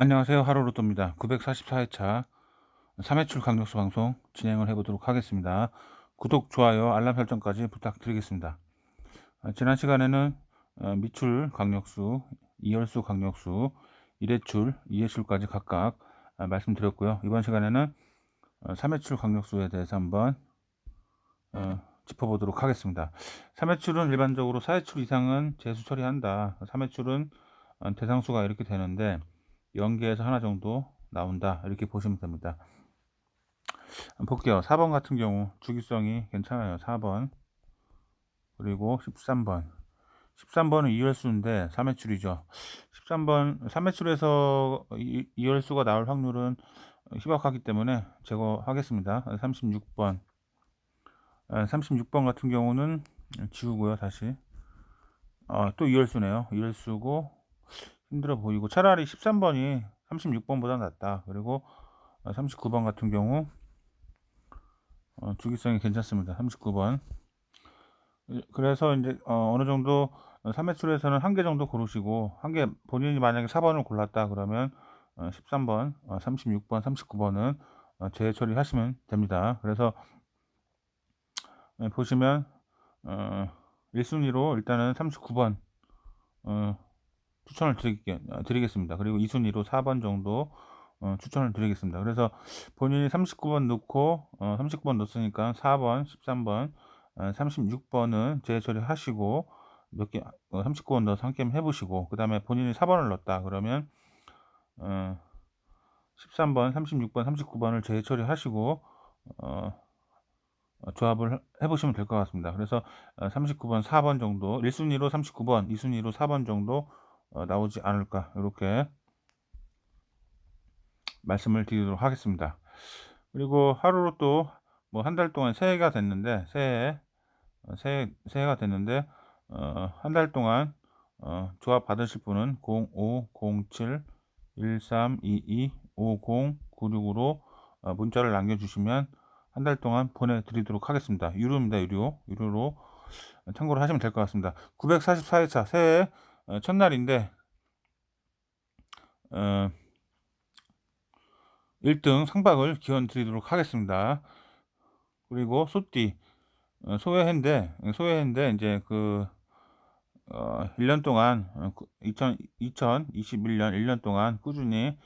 안녕하세요. 하루로또입니다. 944회차 3회출 강력수 방송 진행을 해보도록 하겠습니다. 구독, 좋아요, 알람 설정까지 부탁드리겠습니다. 아, 지난 시간에는 어, 미출 강력수, 이열수 강력수, 1회출, 2회출까지 각각 아, 말씀드렸고요. 이번 시간에는 3회출 강력수에 대해서 한번 어, 짚어보도록 하겠습니다. 3회출은 일반적으로 4회출 이상은 재수 처리한다. 3회출은 어, 대상수가 이렇게 되는데 연계에서 하나 정도 나온다. 이렇게 보시면 됩니다. 볼게요. 4번 같은 경우 주기성이 괜찮아요. 4번. 그리고 13번. 13번은 2열수인데 3회출이죠. 13번 3회출에서 2열수가 나올 확률은 희박하기 때문에 제거하겠습니다. 36번. 36번 같은 경우는 지우고요 다시. 어, 또 2열수네요. 2열수고 힘들어 보이고 차라리 13번이 36번보다 낫다. 그리고 39번 같은 경우 어, 주기성이 괜찮습니다. 39번. 그래서 이제 어, 느 정도 3회출에서는 한 개 정도 고르시고 한 개 본인이 만약에 4번을 골랐다 그러면 어, 13번, 어, 36번, 39번은 어, 재처리 하시면 됩니다. 그래서 어, 보시면 어, 1순위로 일단은 39번 어, 추천을 드릴게, 드리겠습니다. 그리고 2순위로 4번 정도 어, 추천을 드리겠습니다. 그래서 본인이 39번 넣고 어, 39번 넣었으니까 4번, 13번, 어, 36번은 재처리 하시고 몇 개, 어, 39번 넣어서 한 게임 해보시고 그 다음에 본인이 4번을 넣었다 그러면 어, 13번, 36번, 39번을 재처리 하시고 어, 어, 조합을 해보시면 될 것 같습니다. 그래서 39번, 어, 4번 정도 1순위로 39번, 2순위로 4번 정도 어, 나오지 않을까 이렇게 말씀을 드리도록 하겠습니다. 그리고 하루로 또 뭐 한 달 동안 새해가 됐는데 새해 어, 새해 새해가 됐는데 어, 한 달 동안 어, 조합 받으실 분은 0507 1322 5096으로 어, 문자를 남겨주시면 한 달 동안 보내드리도록 하겠습니다. 유료입니다. 유료 유료로 참고를 하시면 될 것 같습니다. 944회차 새해 어, 첫날인데 어, 1등 상박을 기원 드리도록 하겠습니다. 그리고 소띠 어, 소외했는데 소외했는데 이제 그 어, 1년 동안 2000, 2021년 1년 동안 꾸준히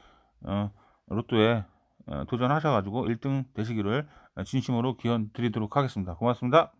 어, 로또에 어, 도전하셔가지고 1등 되시기를 진심으로 기원 드리도록 하겠습니다. 고맙습니다.